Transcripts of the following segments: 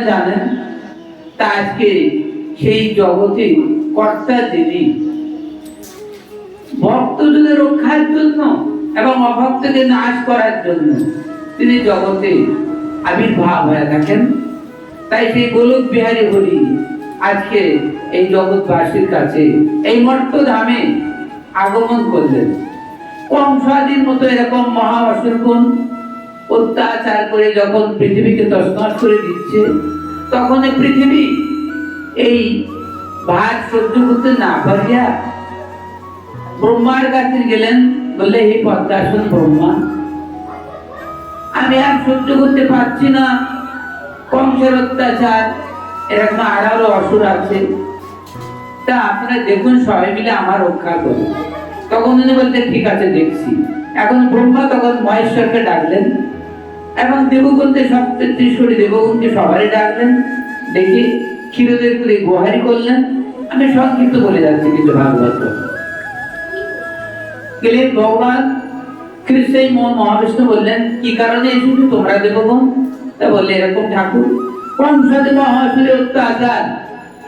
আপনারা জানেন, তা আজকে সেই জগতে কর্তা যিনি, ভক্তজনের রক্ষার জন্য এবং অভক্তকে নাশ করার জন্য তিনি জগতে আবির্ভাব হয়ে থাকেন। তাই সেই গোলক বিহারী হরি আজকে এই জগৎবাসীর কাছে এই মর্ত ধামে আগমন করলেন। কংসাদির মতো এরকম মহা অসুরগুণ অত্যাচার করে যখন পৃথিবীকে তছনছ করে দিচ্ছে, তখন পৃথিবী এই ভার সহ্য করতে না পারিয়া ব্রহ্মার কাছে গেলেন, বললে, হে পদ্মাসন ব্রহ্মা, আমি আর সহ্য করতে পারছি না। কংসের অত্যাচার, এরকম আরও অসুর আছে। তা আপনারা দেখুন, সবাই মিলে আমার রক্ষা করুন। তখন উনি বলতে ঠিক আছে, দেখছি। এখন ব্রহ্মা তখন মহেশ্বরকে ডাকলেন। এবং দেবগুণকে সব তেত্রিশটি দেবগুণকে সবারই ডাকলেন দেখি ক্ষীরদের করে গোহারি করলেন। আমি সংক্ষিপ্ত বলে যাচ্ছি কিছু ভাগবত গেলে ভগবান, কৃষ্ণই মন মহাবিষ্ণু বললেন, কি কারণে এসেছ তোমরা দেবগণ? তা বললে, এরকম ঠাকুর কংসাদে মহাসুরের অত্যাচার।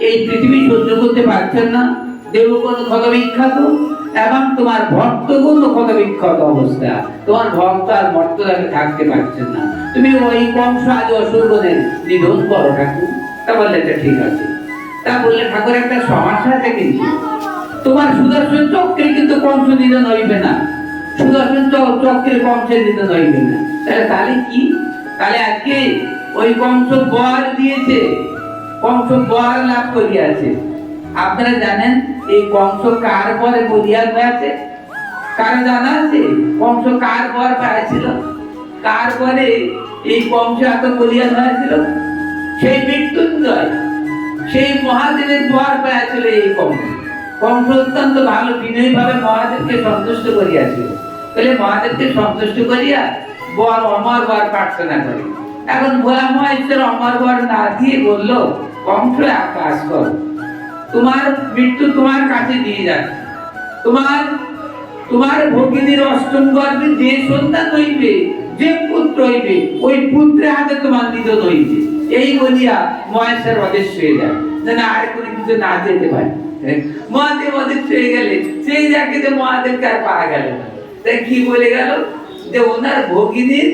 এই পৃথিবী সহ্য করতে পারছেন না। দেবগণ ক্ষত বিখ্যাত এবং তোমার ভক্তগণ ক্ষত বিখ্যাত অবস্থা। তোমার ভক্ত আর মর্তদাকে থাকতে পারছেন না। তুমি ওই কংস আদি অসুরগণের নিধন করো ঠাকুর। তা বললে এটা ঠিক আছে। তা বললে ঠাকুর, একটা সমস্যা কিন্তু। তোমার সুদর্শন চক্রে কিন্তু কংস নিধন হইবে না। সুদর্শন চক্রে কংসের নিধন হইবে না। তাহলে তাহলে কি? তাহলে আজকে ওই কংস বর দিয়েছে। কংস বর লাভ করিয়াছে। আপনারা জানেন এই কংস কার পরে বলিয়ান হয়েছে? কার জানা আছে? কংস কার পর পাইছিল কার পরে এই কংস এত বলিয়ান হয়েছিল? সেই মৃত্যুঞ্জয়, সেই মহাদেবের পর পেয়েছিল এই কংস কংস অত্যন্ত ভালো বিনয়ী ভাবে মহাদেবকে সন্তুষ্ট করিয়াছিল। তাহলে মহাদেবকে সন্তুষ্ট করিয়া বর অমর বর প্রার্থনা করে। এখন ভোলা মহেশ্বর অমর বর না দিয়ে বলল কংস এক কাজ কর। তোমার মৃত্যু তোমার কাছে দিয়ে যাচ্ছে তোমার তোমার ভগিনীর অষ্টম গর্ভে যে সন্তান হইবে যে পুত্র হইবে, ওই পুত্রের হাতে তোমার নিধন হইবে এই বলিয়া মহেশ্বর অদৃশ্য হয়ে যায়। যেন আর কোনো কিছু না যেতে পারে। মহাদেব অদৃশ্য হয়ে গেলে, সেই যাকে যে মহাদেবকে আর পাওয়া গেল না। তাই কি বলে গেল? যে ওনার ভগিনীর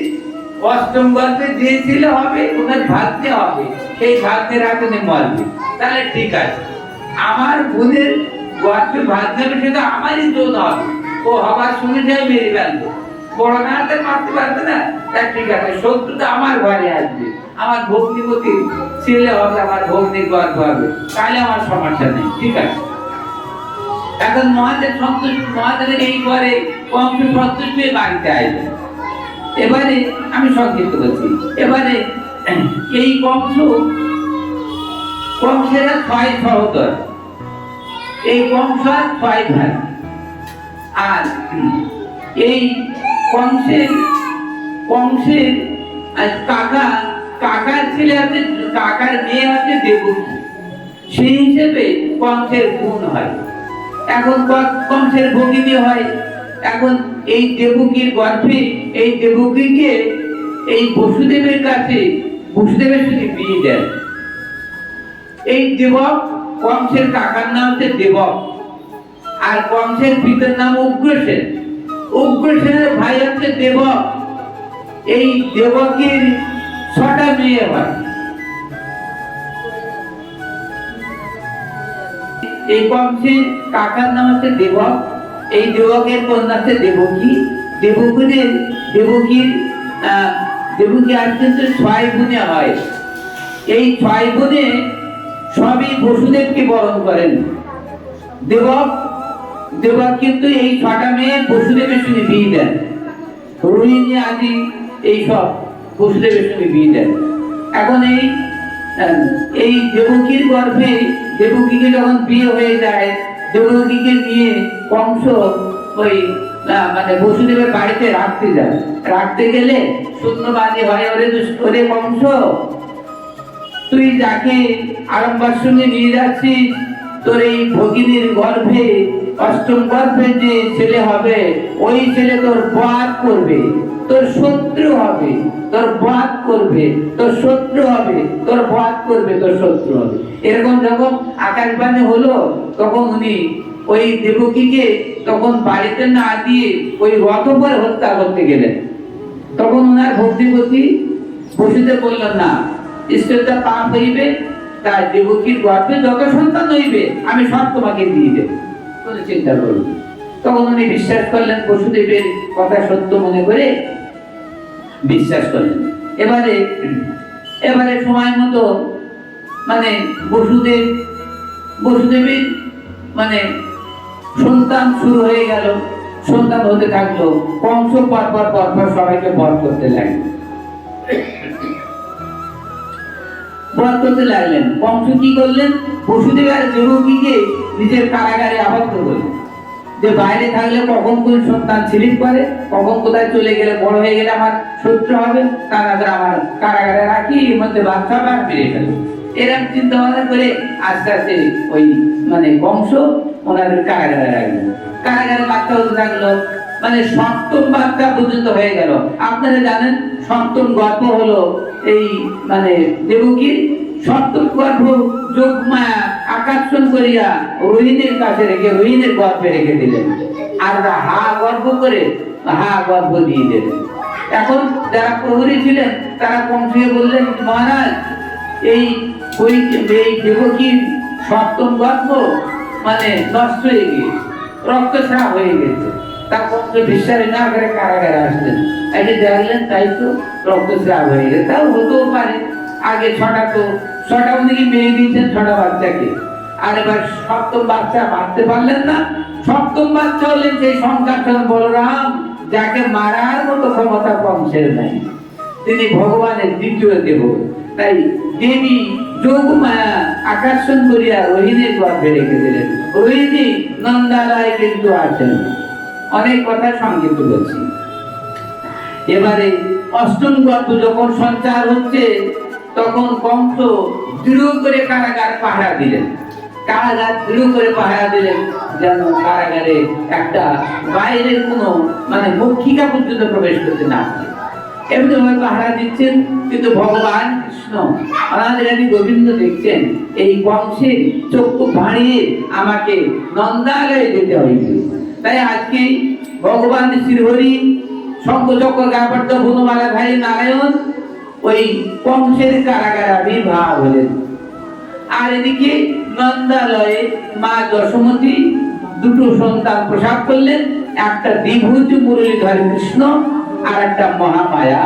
অষ্টম গর্ভে যে ছিল হবে, ওনার ভাগ্যে হবে, সেই ভাগ্যের হাতে মরবে। তাহলে ঠিক আছে। আমার বোনের গর্ভে ভাগ্যে হবে সেটা আমারই জন্য হবে। ও হবার সঙ্গে সঙ্গে মেরে ফেলবে। বড় হাতে মারতে পারবে না? তা ঠিক আছে শত্রু তো আমার ঘরে আসবে। আমার ভগ্নিপতি ছেলে হবে, আমার ভগ্নির গর্ভ হবে। তাহলে আমার সমস্যা নেই, ঠিক আছে? এখন মহাদেব সন্তুষ্ট, মহাদেবের এই পরে কংস সন্তুষ্ট হয়ে বাড়িতে আসবে। এবারে আমি সংক্ষিপ্ত করছি। এবারে এই কংস কংসের ছয় সহোদর। এই কংসার ছয় ভাই আর এই কংসের কংসের কাকা কাকার ছেলে আছে, কাকার মেয়ে আছে দেবকী। সেই হিসেবে কংসের গুণ হয়। এখন কংসের ভগিনী হয়। এখন এই দেবকীর গর্ভে এই দেবকীকে এই বসুদেবের কাছে বসুদেবের সাথে বিয়ে দেয়। এই দেবক কংসের কাকার নাম হচ্ছে দেবক। আর কংসের পিতার নাম উগ্রসেন। উগ্রসেনের ভাই হচ্ছে দেবক। এই দেবকীর ছটা মেয়ে হয় এই কংসের কাকার নাম হচ্ছে দেবক। এই দেবকের কন্যা হচ্ছে দেবকী। দেবকুদের, দেবকীর দেবকী আর কিন্তু ছয় গুণে হয়। এই ছয় গুণে সবই বসুদেবকে বরণ করেন। দেবক দেবক কিন্তু এই ছটা মেয়ে বসুদেবের সঙ্গে বিয়ে দেন। রোহিণী, আদি, এই সব বসুদেবের সঙ্গে বিয়ে দেন। এখন এই এই দেবকীর গর্ভে দেবকীকে যখন বিয়ে হয়ে যায়, দেবকীকে নিয়ে কংস ওই মানে বসুদেবের বাড়িতে রাখতে যায়। রাখতে গেলে শূন্যবাদী হয়, ওরে ওরে কংস তুই যাকে আরম্বার সঙ্গে নিয়ে যাচ্ছিস, তোর এই ভগিনীর গর্ভে, অষ্টম গর্ভে যে ছেলে হবে, ওই ছেলে তোর পাপ করবে, তোর শত্রু হবে, তোর বাদ করবে, তোর শত্রু হবে, তোর বাদ করবে, তোর শত্রু হবে। এরকম যখন আকাশবাণী হলো, তখন উনি ওই দেবকীকে তখন বাড়িতে না দিয়ে ওই রথ করে হত্যা করতে গেলেন। তখন ওনার ভক্তিপতি বসিতে বললেন, না ঈশ্বরটা পাপ হইবে, তার দেবকীর গর্ভে যত সন্তান হইবে, আমি সব তোমাকে দিয়ে দেব। কোনো চিন্তা করবে না। তখন উনি বিশ্বাস করলেন, বসুদেবের কথা সত্য মনে করে বিশ্বাস করলেন। এবারে এবারে সময় মতো মানে বসুদেব, বসুদেবের মানে সন্তান শুরু হয়ে গেল। সন্তান হতে থাকল। কংস পর পর পর পর সবাইকে বধ করতে লাগল। বধ করতে লাগলেন। কংস কি করলেন? বসুদেব আর দেবকীকে নিজের কারাগারে আবদ্ধ করলেন। যে বাইরে থাকলে কখন কোন সন্তান স্লিপ করে কখন কোথায় চলে গেলে বড় হয়ে গেলে আমার শত্রু হবে, তার আগে আমার কারাগারে রাখি, এর মধ্যে বাচ্চা বাদ বেড়ে ফেলবে এরকম চিন্তা ভাবনা করে আস্তে আস্তে ওই মানে বংশ ওনাদের কারাগারে রাখল কারাগারে বাচ্চা হতে থাকল মানে সপ্তম বাচ্চা পর্যন্ত হয়ে গেল। আপনারা জানেন, সপ্তম গল্প হলো এই মানে দেবকীর সপ্তম গর্ভ যোগমায়া আকর্ষণ করিয়া রোহিণীর কাছে রেখে, রোহিণীর গর্ভে রেখে দিলেন। আর হা গর্ভ করে হা গর্ভ দিয়ে দিলেন। এখন যারা প্রহরী ছিলেন, তারা কংসকে বললেন, মহারাজ, এই ওই এই দেবকীর সপ্তম গর্ভ মানে নষ্ট হয়ে গিয়েছে, রক্তস্রাব হয়ে গেছে। তার কংস বিশ্বাস না করে কারাগারে আসলেন। এসে দেখলেন, তাই তো রক্তস্রাব হয়ে গেছে। তাও হতেও পারে। আগে ছটা তো, ছটা উনি মেয়ে দিয়েছেন ছটা বাচ্চাকে? আর এবার সপ্তম বাচ্চা মারতে পারলেন না। সপ্তম বাচ্চা হলেন সেই সংখ্যাচরণ বলরাম, যাকে মারার মতো ক্ষমতা কংসের নাই। তিনি ভগবানের দ্বিতীয় দেব তাই দেবী যোগমায়া আকর্ষণ করিয়া রোহিণীর গর্ভে রেখে দিলেন রোহিণী নন্দালয় কিন্তু আছেন। অনেক কথা সংক্ষিপ্ত বলছি। এবারে অষ্টম গর্ভ যখন সঞ্চার হচ্ছে, তখন কংস দৃঢ় করে কারাগার পাহারা দিলেন। কারাগার দৃঢ় করে পাহারা দিলেন যেন কারাগারে একটা বাইরের কোনো মানে মক্ষিকা পর্যন্ত প্রবেশ করতে না এমনি ভাবে পাহারা দিচ্ছেন, কিন্তু ভগবান কৃষ্ণ আমাদের আমি গোবিন্দ দেখছেন, এই বংশের চক্ষু ভাঁড়িয়ে আমাকে নন্দালয়ে যেতে হইবে তাই আজকে ভগবান শ্রীহরি গাপট্ট বনমালা ধারী নারায়ণ, ওই কংসের কারাগারে আবির্ভাব হলেন। আর এদিকে নন্দালয়ে মা যশোমতী দুটো সন্তান প্রসাদ করলেন, একটা দ্বিভুজ মুরলীধর কৃষ্ণ আর একটা মহামায়া।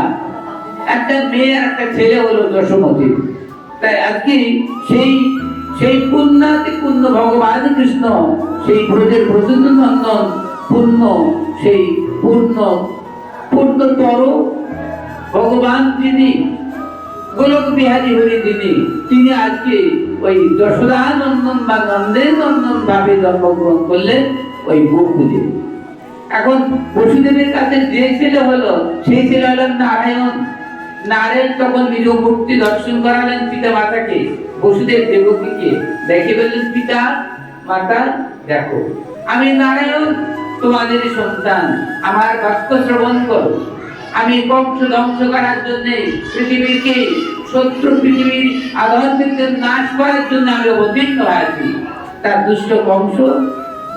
একটা মেয়ে একটা ছেলে হলো যশোমতী তাই আজকে সেই সেই পুণ্যাতি পূর্ণ ভগবান কৃষ্ণ, সেই ব্রজের ব্রজেন্দ্র নন্দন পূর্ণ সেই পূর্ণ ভগবান গোলক হরি তিনি আজকে ওই যশোদা নন্দন বা নন্দের নন্দন ভাবে জন্মগ্রহণ করলেন ওই এখন বসুদেবের কাছে যে ছেলে হলো, সেই ছেলে হলেন নারায়ণ। নারায়ণ তখন নিজ মুক্তি দর্শন করালেন পিতা মাতাকে বসুদেব দেবকীকে। দেখে বললেন, পিতা, মাতা, দেখো, আমি নারায়ণ তোমাদের সন্তান, আমার বাক্য শ্রবণ করো। আমি বংশ ধ্বংস করার জন্য পৃথিবীকে, শত্রু পৃথিবীর আধারকে নাশ করার জন্য আমি অবতীর্ণ হয়েছি তার দুষ্ট বংশ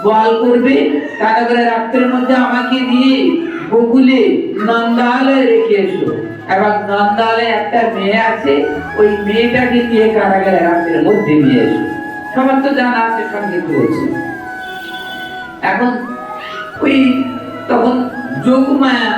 বল করবে, তারপরে রাত্রের মধ্যে আমাকে দিয়ে বকুলে নন্দালয়ে রেখে এসো। এবং নন্দালয়ে একটা মেয়ে আছে, ওই মেয়েটাকে নিয়ে কারাগারে রাত্রের মধ্যে নিয়ে এসো। সবার তো জানা আছে, সঙ্গে বলছি এখন ওই তখন যোগমায়া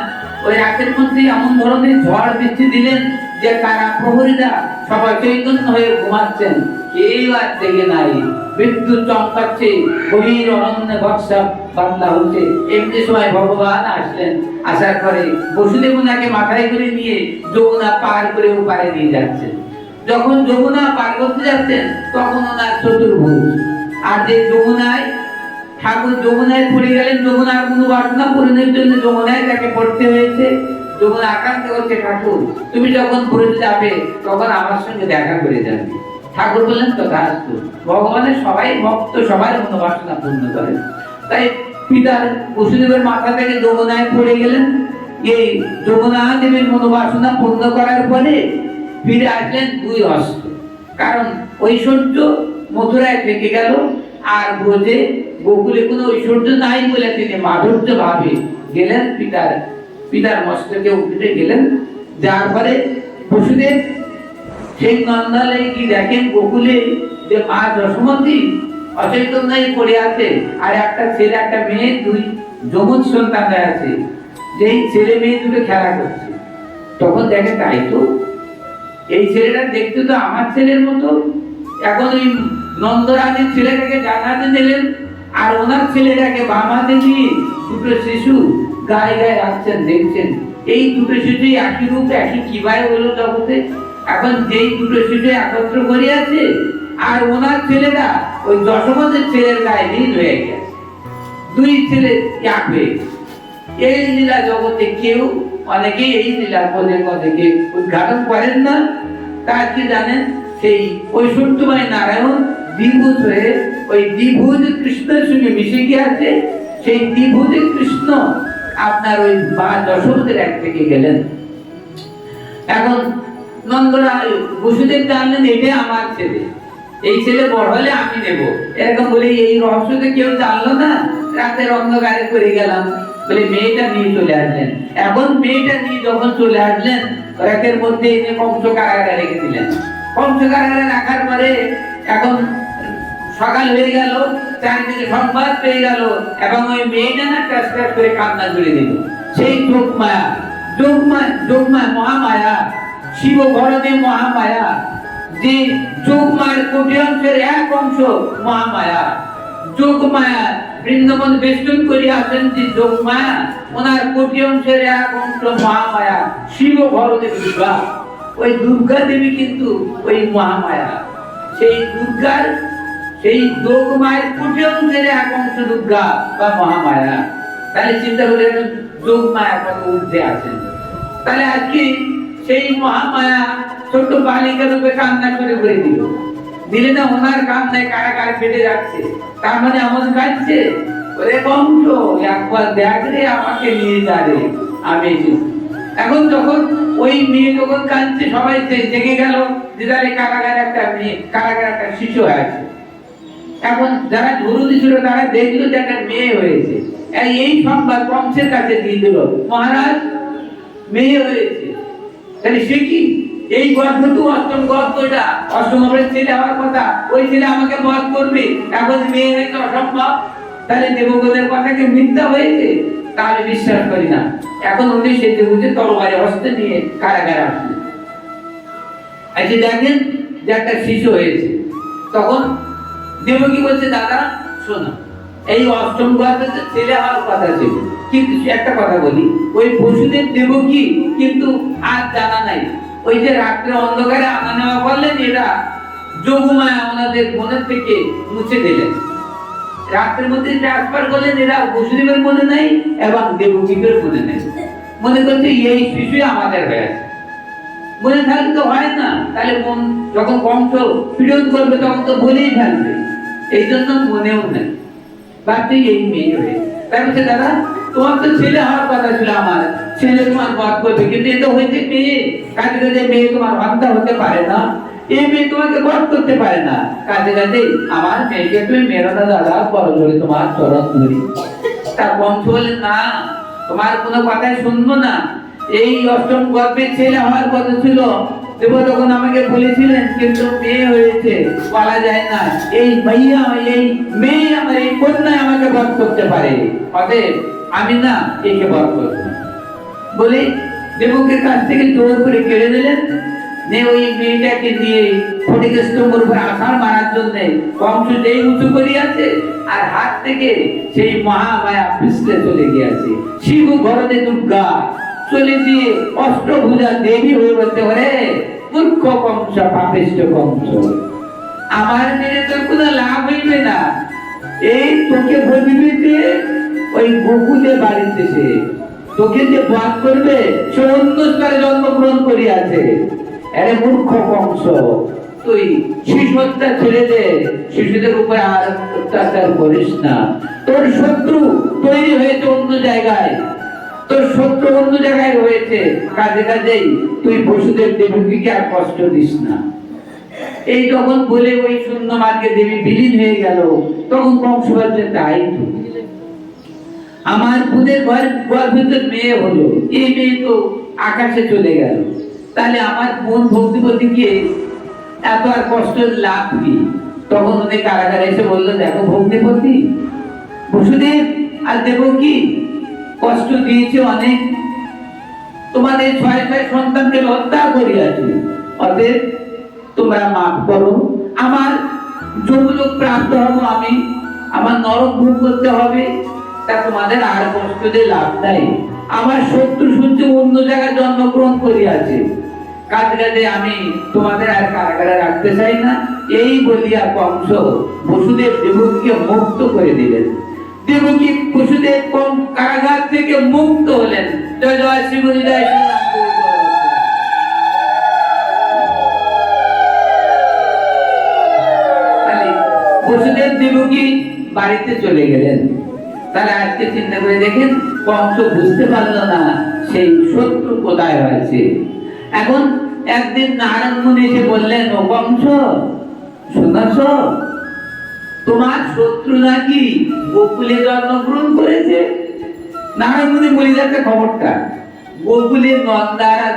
ওই রাতের মধ্যে এমন ধরনের ঝড় বৃষ্টি দিলেন যে কারা প্রহরীরা সবাই চৈতন্য হয়ে ঘুমাচ্ছেন। কেউ আর দেখে নাই। বিদ্যুৎ চমকাচ্ছে, গভীর অরণ্য বর্ষা বাংলা হচ্ছে। এমনি সময় ভগবান আসলেন। আসার পরে বসুদেব ওনাকে মাথায় করে নিয়ে যমুনা পার করে ওপারে নিয়ে যাচ্ছেন। যখন যমুনা পার করতে যাচ্ছেন, তখন ওনার চতুর্ভুজ। আর যে যমুনায় ঠাকুর যমুনায় পড়ে গেলেন যমুনার কোনো বাসনা পূরণের জন্য যমুনায় তাকে পড়তে হয়েছে। যমুনা আকাঙ্ক্ষ করছে, ঠাকুর, তুমি যখন ঘুরে যাবে, তখন আমার সঙ্গে দেখা করে যাবে। ঠাকুর বললেন তো তথাস্তু, ভগবানের সবাই ভক্ত, সবাই মনোবাসনা পূর্ণ করে। তাই পিতার বসুদেবের মাথা থেকে যমুনায় পড়ে গেলেন। এই যমুনা দেবীর মনোবাসনা পূর্ণ করার পরে ফিরে আসলেন দুই হস্ত কারণ ঐশ্বর্য মথুরায় থেকে গেল, আর ব্রজে গোকুলে কোনো ঐশ্বর্য নাই বলে তিনি মাধুর্য ভাবে গেলেন পিতার পিতার মস্তকে উঠে গেলেন। যার পরে পশুদের সেই নন্দালয়ে কি দেখেন গোকুলে যে মা যশোমতী অচৈতন্যায় পড়ে আছে আর একটা ছেলে, একটা মেয়ে, দুই যমুন সন্তান আছে। যেই ছেলে মেয়ে দুটো খেলা করছে। তখন দেখে তাই তো। এই ছেলেটা দেখতে তো আমার ছেলের মতো। এখন ওই নন্দরাজের ছেলেটাকে জানাতে দিলেন আর ওনার ছেলেটাকে বামাতে দিয়ে দুটো শিশু গায়ে গায়ে রাখছেন দেখছেন। এই দুটো শিশু একই রূপে, একই কীভাবে হলো জগতে। এখন যেই দুটো শিশু একত্র করিয়াছে, আর ওনার ছেলেটা ওই দশমতের ছেলের গায়ে ঋণ হয়ে গেছে। দুই ছেলে এক হয়ে এই লীলা জগতে কেউ, অনেকে এই লীলা পদে পদে উদ্ঘাটন করেন না। তার কি জানেন? সেই ঐশ্বর্যময় নারায়ণ দ্বিভুজ হয়ে ওই দ্বিভুজ কৃষ্ণের সঙ্গে মিশে গিয়েছে, সেই দ্বিভুজ কৃষ্ণ আপনার ওই মা দশমতের এক থেকে গেলেন। এখন নন্দরা বসুদেব জানলেন এটা আমার ছেলে। এই ছেলে বড় হলে আমি নেব। এরকম বলে এই রহস্য তো কেউ জানলো না। রাতের অন্ধকারে করে গেলাম। বলে, মেয়েটা নিয়ে চলে আসলেন। এখন মেয়েটা নিয়ে যখন চলে আসলেন, রাতের মধ্যে এনে কংস কারাগারে রেখে কংস কারাগারে রাখার পরে এখন সকাল হয়ে গেল, চারিদিকে সংবাদ পেয়ে গেল, এবং ওই মেয়েটা না টাস টাস করে কান্না জুড়ে দিল। সেই যোগ মায়া যোগ মায়া যোগ মায়া মহামায়া শিব ভরণে মহামায়া, যে যোগমায়ের কোটি অংশের এক অংশ মহামায়া। যোগ মায়া বৃন্দাবন বেষ্টন করিয়া আছেন যে যোগ মায়া ওনার কোটি অংশের এক অংশ মহামায়া শিব ভরণে দুর্গা ওই দুর্গা দেবী কিন্তু ওই মহামায়া। সেই দুর্গার সেই যোগ মায়ের কোটি অংশের এক অংশ দুর্গা বা মহামায়া। তাহলে চিন্তা করে যোগ মায়া কত ঊর্ধ্বে আছেন। তাহলে আজকে সেই মহামায়া ছোট্ট বালিকা রূপে কান্না করে করে দিল। দিলে না ওনার কান্নায় কারাগার ফেটে যাচ্ছে তার মানে এমন কাঁদছে, ওরে কংস একবার দেখ রে আমাকে নিয়ে যা রে, আমি এখন যখন ওই মেয়ে যখন কাঁদছে, সবাই জেগে গেল যে তাহলে কারাগারে একটা মেয়ে, কারাগারে একটা শিশু আছে। এখন যারা ধরুদি ছিল, তারা দেখল যে একটা মেয়ে হয়েছে। এই সংবাদ কংসের কাছে দিয়ে দিল মহারাজ, মেয়ে হয়েছে। তাহলে সে কি? এই গর্ভটু অষ্টম গর্ভটা অষ্টম হবে ছেলে হওয়ার কথা। ওই ছেলে আমাকে বধ করবে। এখন মেয়ে হয়েছে অসম্ভব। তাহলে দেবগণের কথাকে মিথ্যা হয়েছে? তাহলে বিশ্বাস করি না। এখন উনি সেজে বুঝে তরবারি হস্তে নিয়ে কারাগারে আসলেন। আজকে দেখেন যে একটা শিশু হয়েছে। তখন দেবকী বলছে, দাদা, শোনো, এই অষ্টম গর্ভে ছেলে হওয়ার কথা ছিল। কিন্তু একটা কথা বলি, ওই পশুদের দেবকী কিন্তু আর জানা নাই। ওই যে রাত্রে অন্ধকারে আনা নেওয়া করলেন এরা যোগমায়া ওনাদের মনের থেকে মুছে দিলেন। রাত্রের মধ্যে ট্রান্সফার করলেন, এরা বসুদেবের মনে নাই এবং দেবকীদের মনে নেই। মনে করছে, এই শিশুই আমাদের হয়েছে মনে থাকলে তো হয় না। তাহলে মন যখন কংস পীড়ন করবে, তখন তো বলেই ফেলবে। এই জন্য মনেও এই মেয়ে হয়ে। দাদা, তোমার তো ছেলে হওয়ার কথা ছিল আমার। ছেলে তোমার করবে। কিন্তু এটা হয়েছে মেয়ে। কাজে কাজে মেয়ে তোমার হতে পারে না। এই মেয়ে তোমাকে বধ করতে পারে না। কাজে কাজে আমার মেয়েকে তুমি মেরো না, দাদা। বড় ধরে তোমার চরণ ধরি তার বংশ বলে, না, তোমার কোনো কথাই শুনব না। এই অষ্টম গর্ভে ছেলে হওয়ার কথা ছিল। তখন আমাকে বলেছিলেন, কিন্তু মেয়ে হয়েছে যায় না। এই ভাইয়া এই মেয়ে আমার, এই আমাকে বধ করতে পারে। অতএব আমি না একে বধ করব বলে কাছ থেকে জোর করে কেড়ে দিলেন নে ওই মেয়েটাকে দিয়ে স্তম্ভের উপরে মারার জন্য যেই উঁচু করিয়াছে আর হাত থেকে সেই মহামায়া পিছলে চলে গিয়েছে। শিব ঘরদে দুর্গা চলে দিয়ে অষ্টভুজা দেবী হয়ে পারে, মূর্খ কংস পাপিষ্ট কংস। আমার মেরে তোর কোনো লাভ হইবে না। এই তোকে বলবি ওই গোকুলে বাড়িতে সে তোকে যে বাদ করবে সে জন্মগ্রহণ করিয়াছে। আরে মূর্খ কংস, তুই শিশু হত্যা ছেড়ে দে, শিশুদের উপরে আর অত্যাচার করিস না। তোর শত্রু তৈরি হয়েছে অন্য জায়গায়। তোর সত্য অন্য জায়গায় রয়েছে কাজে কাজেই তুই বসুদেব দেবীকে আর কষ্ট দিস না। এই যখন বলে ওই শূন্য মার্গে দেবী বিলীন হয়ে গেল, তখন কংস বলছে তাই আমার বুধের ঘর গর্ভের মেয়ে হলো। এই মেয়ে তো আকাশে চলে গেল। তাহলে আমার বোন ভক্তিপতিকে এত আর কষ্টের লাভ কি? তখন উনি কারাগারে এসে বলল, দেখো ভক্তিপতি বসুদেব, আর দেব কি? কষ্ট দিয়েছে অনেক। তোমাদের ছয় ছয় সন্তানকে হত্যা করিয়াছে। অতএব তোমরা মাফ করো। আমার যৌলোক প্রাপ্ত হব আমি, আমার নরক ভোগ করতে হবে, তা তোমাদের আর কষ্ট দিয়ে লাভ নাই। আমার শত্রু সূর্য অন্য জায়গায় জন্মগ্রহণ করিয়াছে। কাজ কাজে আমি তোমাদের আর কারাগারে রাখতে চাই না। এই বলিয়া কংস বসুদেব দেবকীকে মুক্ত করে দিলেন। দেবকী বসুদেব কম কারাগার থেকে মুক্ত হলেন। জয় জয় শ্রী জয় বসুদেব দেবকী বাড়িতে চলে গেলেন। তাহলে আজকে চিন্তা করে দেখেন, কংস বুঝতে পারল না সেই শত্রু কোথায় হয়েছে এখন একদিন নারায়ণ মুনি এসে বললেন, ও কংস, শুনছ? তোমার শত্রু নাকি গোকুলে জন্মগ্রহণ করেছে? নারায়ণ মুনি বলি যাচ্ছে খবরটা। গোকুলে নন্দার আর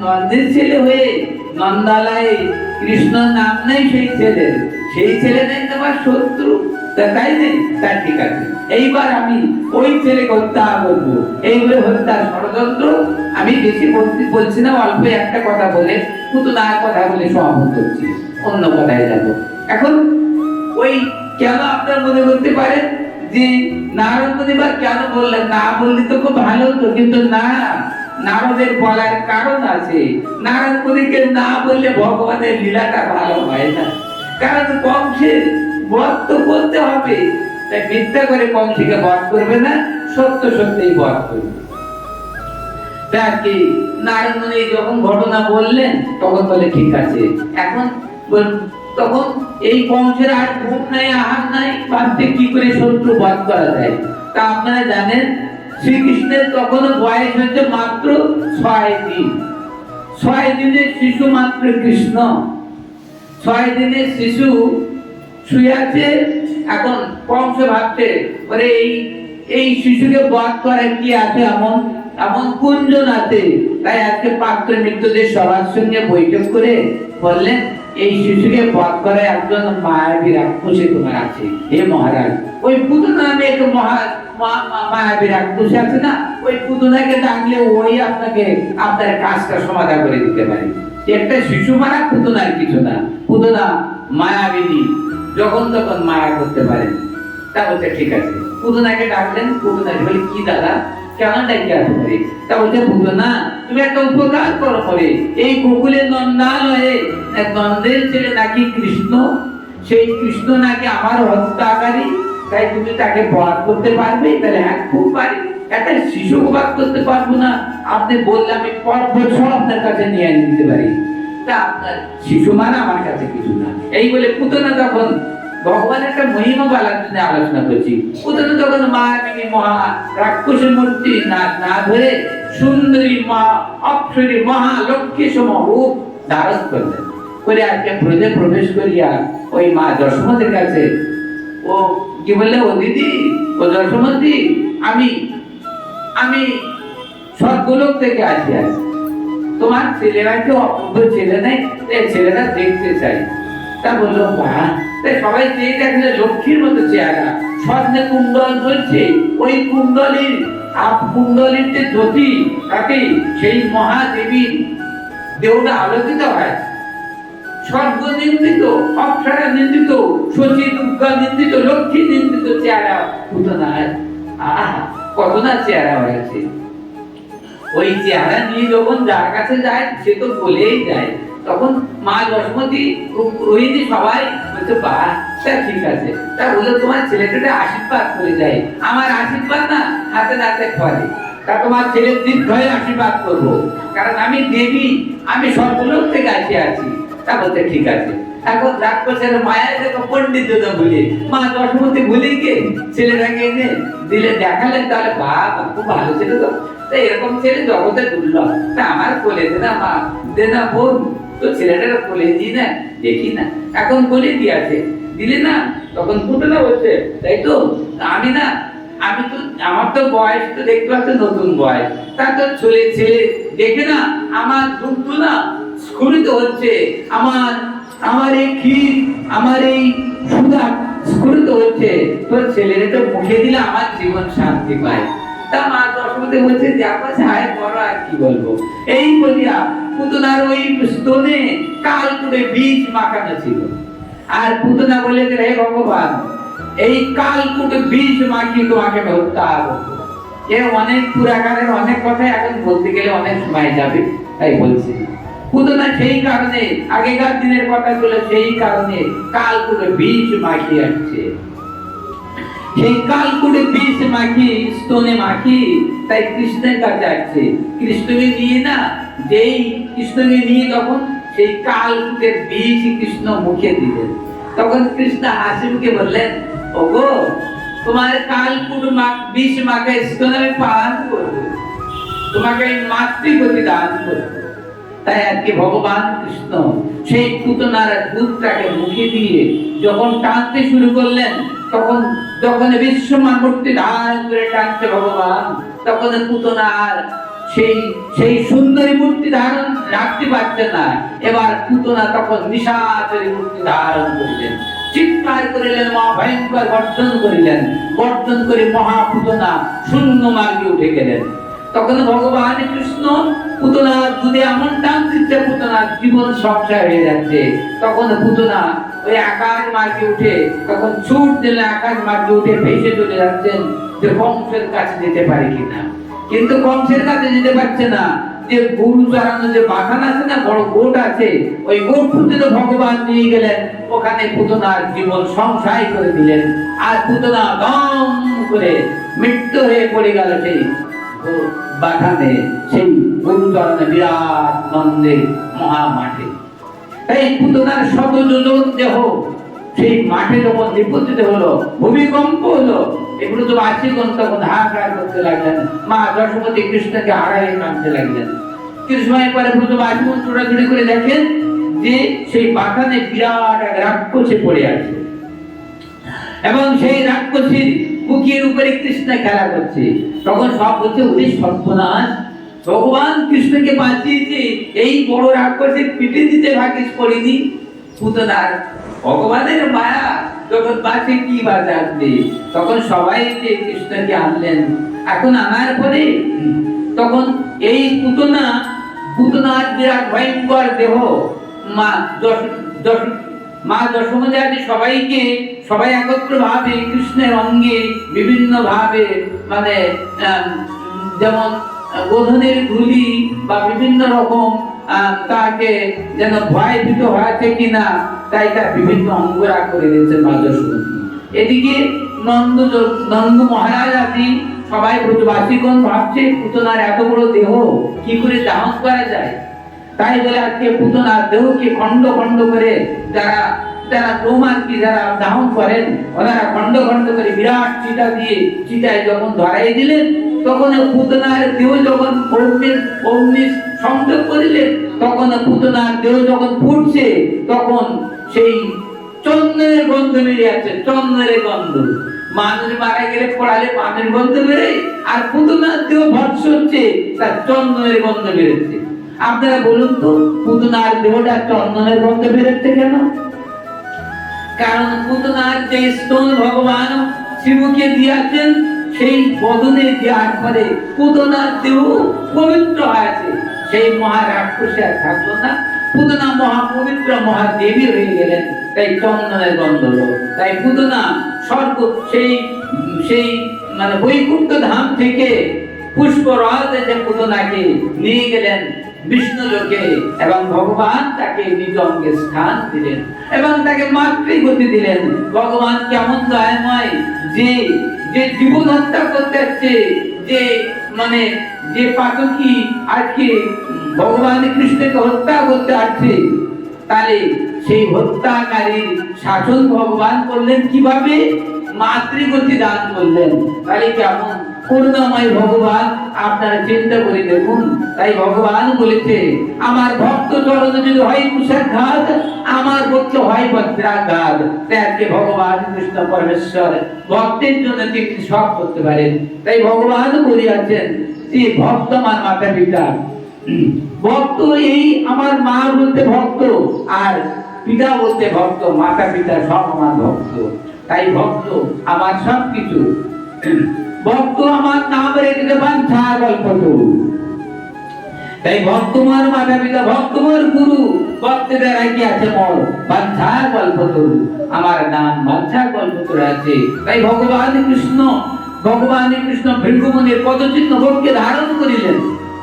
নন্দের ছেলে হয়ে নন্দালয়ে কৃষ্ণ নাম নেই সেই ছেলে। সেই ছেলে নেই তোমার শত্রু। তাই নেই তা ঠিক আছে। এইবার আমি ওই ছেলেকে হত্যা করব। এইগুলো হত্যা ষড়যন্ত্র। আমি বেশি বলতে বলছি না, অল্প একটা কথা বলে শুধু না কথা বলে সমাপন করছি। অন্য কথায় যাব। এখন ওই কেন আপনার মনে করতে পারেন যে নারদ মুনি বা কেন বললেন না বললে তো খুব ভালো হতো, কিন্তু না, নারদের বলার কারণ আছে। নারদ মুনিকে না বললে ভগবানের লীলাটা ভালো হয় না। কারণ কংসের বধ তো করতে হবে। তাই মিথ্যা করে কংসীকে বধ করবে না, সত্য সত্যিই বধ করবে। তাকে মুনি যখন ঘটনা বললেন, তখন বলে, ঠিক আছে। এখন তখন এই কংসের আর ঘুম নাই, আহার নাই ভাবতে কি করে শত্রু বধ করা যায়? তা আপনারা জানেন, শ্রীকৃষ্ণের তখন বয়স হচ্ছে মাত্র ছয় দিন। ছয় দিনের শিশু মাত্র কৃষ্ণ। ছয় দিনের শিশু শুয়ে এখন কংস ভাবছে, ওরে, এই এই শিশুকে বধ করে কি আছে? এমন এমন কুঞ্জন আছে। তাই আজকে পাত্র মৃত্যুদের সবার সঙ্গে বৈঠক করে বললেন এই শিশুকে বধ করে একজন মায়াবী রাক্ষসী তোমার আছে। হে মহারাজ, ওই নামে এক মায়াবী রাক্ষসী আছে না? ওই পুতনাকে ডাকলে ওই আপনাকে আপনার কাজটা সমাধান করে দিতে পারে। একটা শিশু মারা কিছু না। মায়াবিনী যখন তখন মায়া করতে পারেন তা বলছে, ঠিক আছে। পুতনাকে ডাকলেন বলে, কি দাদা কেন আসো তা বলছে পুতনা তুমি একটা উপকার করো করে এই গোকুলে নন্দালয়ে এক নন্দের ছেলে নাকি কৃষ্ণ, সেই কৃষ্ণ নাকি আমার হত্যাকারী, তাই তুমি তাকে বধ করতে পারবে? তাহলে হ্যাঁ খুব পারি। একটা শিশু বধ করতে পারব না। আপনি বললে আমি পর্বত সহ আপনার কাছে নিয়ে এনে দিতে পারি। তা আপনার শিশু মানে আমার কাছে কিছু না। এই বলে পুতনা তখন ভগবানের একটা মহিমা বলার জন্য আলোচনা করছি, পুতনা তখন মা নাকি মহা রাক্ষসের মূর্তি না না ধরে সুন্দরী মা, অপ্সরী মহা লক্ষ্মী সম রূপ ধারণ করলেন। করে আজকে ব্রজে প্রবেশ করিয়া ওই মা কাছে, ও, কি বললে ও দিদি? ও আমি আমি থেকে আসি আছি। তোমার ছেলেরা অপূর্ব ছেলে নেই ছেলেটা দেখতে চাই। তা বলল বা তাই সবাই চেয়ে দেখলে লক্ষ্মীর মতো চেহারা। স্বর্ণে কুণ্ডল চলছে ওই কুণ্ডলীর, আপ কুণ্ডলীর যে জ্যোতি তাকে সেই মহাদেবীর দেহটা আলোকিত হয়। অক্ষরা নিন্দিত দুর্গা নিন্দিত, লক্ষ্মী নিন্দিত চেহারা কত না চেহারা হয়েছে। ওই চেহারা নিয়ে যখন যার কাছে যায়, সে তো বলেই যায়। তখন মা যশোমতী রোহিণী সবাই বলছে তা ঠিক আছে। তা বলে তোমার ছেলেটাকে আশীর্বাদ করে যায় আমার আশীর্বাদ না, হাতে নাতে করে তা তোমার ছেলের দীর্ঘই আশীর্বাদ করব। কারণ আমি দেবী, আমি সর্বলোক থেকে আসি আছি। তা বলতে ঠিক আছে। এখন রাক্ষসের মায়া দেখো পণ্ডিত ভুলে। মা দশমতি ভুলে গিয়ে ছেলেটাকে এনে দিলে দেখালেন তাহলে বাবা খুব ভালো ছিল তো। তা এরকম ছেলে জগতে দুর্লভ। তা আমার কোলে দে না মা, দে না বোন। তো ছেলেটার কোলে দিই না, দেখি না। এখন কোলে দিয়েছে দিলে না, তখন পুতলা বলছে তাই তো? আমি না, আমি তো, আমার তো বয়স তো দেখতে পাচ্ছি নতুন বয়স। তা তো ছেলে ছেলে দেখে না, আমার দুধ না। স্ফুরিত হচ্ছে। আমার আমার এই ক্ষীর, আমার এই সুধা স্ফুরিত হচ্ছে। তোর ছেলের তো মুখে দিলে আমার জীবন শান্তি পায়। তা মা দশমতে বলছে দেখো ছায় বড় আর কি বলব? এই বলিয়া পুতনার ওই স্তনে কাল করে বীজ মাখানো ছিল। আর পুতনা বলে যে হে ভগবান, এই কালকুট বীজ মাখিয়ে তোমাকে হত্যা এ অনেক পুরাকারের অনেক কথা এখন বলতে গেলে অনেক সময় যাবে, তাই বলছি। পুতনা সেই কারণে, আগেকার দিনের কথা ছিল সেই কারণে কালকুটে বীজ মাখিয়ে আসছে। সেই কালকুটে বীজ মাখি, স্তনে মাখি, তাই কৃষ্ণের কাছে আসছে। কৃষ্ণকে নিয়ে না, যেই কৃষ্ণকে নিয়ে তখন সেই কালকুটের বীজ কৃষ্ণ মুখে দিলেন। তখন কৃষ্ণ হাসি মুখে বললেন, ওগো, তোমার কালকুট মাখ বিষ মাখে স্তনে আমি পান করব। তোমাকে মাতৃগতি দান করব। তাই আজকে ভগবান কৃষ্ণ সেই পুতনার দুধটাকে মুখে দিয়ে যখন টানতে শুরু করলেন, তখন যখন ধারণ করে টানছে ভগবান, তখন সেই সেই সুন্দরী মূর্তি ধারণ রাখতে পারছে না। এবার পুতনা তখন নিশাচরী মূর্তি ধারণ করলেন। চিৎকার করিলেন, মহা ভয়ঙ্কর গর্জন করিলেন। গর্জন করে মহাপুতনা শূন্য মার্গে উঠে গেলেন। তখন ভগবান কৃষ্ণ দুধে এমন টান দিচ্ছে জীবন সংসার হয়ে যাচ্ছে। তখন ওই আকাশ মার্গে উঠে, তখন ছুট দিলে আকাশ উঠে ভেসে চলে যাচ্ছেন যে কংসের কাছে যেতে পারে কিনা। কিন্তু কংসের কাছে যেতে পারছে না। যে গরু যে বাগান আছে না, বড় গোট আছে, ওই গোট ভগবান নিয়ে গেলেন। ওখানে পুতনার জীবন সংশয় করে দিলেন। আর পুতনা দম করে মৃত্যু হয়ে পড়ে গেল সেই বাগানে, সেই গরু বিরাট নন্দের মহা মাঠে এই পুতনার শত যোজন দেহ, সেই মাঠে যখন নিপতিত হলো, ভূমিকম্প হলো। এগুলো তো আশিগণ তখন হাহাকার করতে লাগলেন। মা যশোমতী কৃষ্ণকে হারাই কাঁদতে লাগলেন। কিছু সময় পরে আশিগণ ছোড়াছুড়ি করে দেখেন যে সেই বাগানে বিরাট এক রাক্ষসে পড়ে আছে। এবং সেই রাক্ষসীর বুকের উপরে কৃষ্ণ খেলা করছে। তখন সব বলছে ওরে সর্বনাশ। ভগবান কৃষ্ণকে বাঁচিয়েছে, এই বড় রাক্ষসের পিঠে দিতে ভাগিস পড়িনি পুতনার ভগবানের মায়া যখন বাঁচে, কি বা জানবে? তখন সবাই যে কৃষ্ণকে আনলেন। এখন আনার পরে তখন এই পুতনা, পুতনার বিরাট ভয়ঙ্কর দেহ, মা দশ দশ মা দশমজাতি সবাইকে, সবাই একত্র ভাবে কৃষ্ণের অঙ্গে বিভিন্ন ভাবে মানে যেমন বোধনের ধুলি বা বিভিন্ন রকম তাকে যেন ভয় ভীত হয়েছে কিনা, তাই তার বিভিন্ন অঙ্গরা করে দিয়েছেন মা যশোমতী এদিকে নন্দ নন্দ মহারাজ আদি সবাই ব্রজবাসীগণ ভাবছে পুতনার এত বড় দেহ কি করে দাহন করা যায়? তাই বলে আজকে পুতনার দেহকে খণ্ড খণ্ড করে যারা যারা রোমানকে যারা দাহন করেন, ওনারা খণ্ড খণ্ড করে বিরাট চিতা দিয়ে চিতায় যখন ধরাই দিলেন তখন পুতনার দেহ যখন অগ্নির অগ্নি সংযোগ করিলেন তখন পুতনার দেহ যখন ফুটছে, তখন সেই চন্দ্রের গন্ধ বেরিয়ে আছে চন্দনের গন্ধ। মানুষ মারা গেলে পড়ালে পানের গন্ধ বেরোয়, আর পুতনার দেহ ভৎস হচ্ছে, তার চন্দনের গন্ধ বেরোচ্ছে। আপনারা বলুন তো, পুতনার দেহটা চন্দনের গন্ধ বেরোচ্ছে কেন? কারণ পুতনার যে স্তন ভগবান শিবকে দিয়েছেন, সেই বদনে দেওয়ার পরে পুতনার দেহ পবিত্র হয়েছে। সেই মহারাক্ষসে আর থাকল না। পুতনা মহাপবিত্র মহাদেবী হয়ে গেলেন। তাই চন্দনের তাই পুতনা স্বর্গ, সেই সেই মানে বৈকুণ্ঠ ধাম থেকে পুষ্পরাজ যে পুতনাকে নিয়ে গেলেন বিষ্ণু লোকে এবং ভগবান তাকে নিজ স্থান দিলেন এবং তাকে মাতৃগতি দিলেন। ভগবান কেমন দয়াময়, যে যে জীবন হত্যা করতে যাচ্ছে যে মানে যে পাতকি আজকে ভগবান কৃষ্ণকে হত্যা করতে আসছে, তাহলে সেই হত্যাকারীর শাসন ভগবান করলেন কীভাবে? মাতৃগতি দান করলেন। তাহলে কেমন করুণাময় ভগবান আপনারা চিন্তা করে দেখুন। তাই ভগবান বলেছে, আমার ভক্ত যদি হয় আমার ভক্ত হয় আজকে ভগবান কৃষ্ণ পরমেশ্বর ভক্তের জন্য তিনি সব করতে পারেন। তাই ভগবান ভক্ত আমার মাতা পিতা ভক্ত এই আমার মা বলতে ভক্ত, আর পিতা বলতে ভক্ত মাতা পিতা সব আমার ভক্ত। তাই ভক্ত আমার সব কিছু ভক্ত আমার নাম রেখে বাঞ্ছা গল্প তাই ভক্তমার মাতা পিতা ভক্তমার গুরু ভক্তদের কি আছে মোর বাঞ্ছা গল্প আমার নাম বাঞ্ছা গল্প আছে তাই ভগবান কৃষ্ণ ভগবান কৃষ্ণ ভৃগুমনের পদচিহ্ন ভক্তকে ধারণ করিলেন।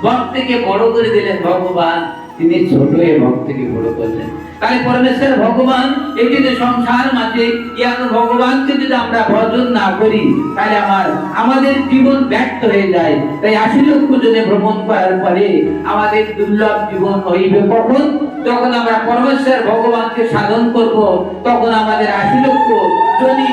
ভক্তকে বড় করে দিলেন ভগবান। তিনি ছোট ভক্তকে বড় করলেন। তাই পরমেশ্বর ভগবান এই যে সংসার মাঝে ইয়ান ভগবানকে যদি আমরা ভজন না করি, তাহলে আমার, আমাদের জীবন ব্যর্থ হয়ে যায়। তাই আশি লক্ষ জনে ভ্রমণ করার পরে আমাদের দুর্লভ জীবন হইবে কখন? যখন আমরা পরমেশ্বর ভগবানকে সাধন করব, তখন আমাদের আশি লক্ষ জনই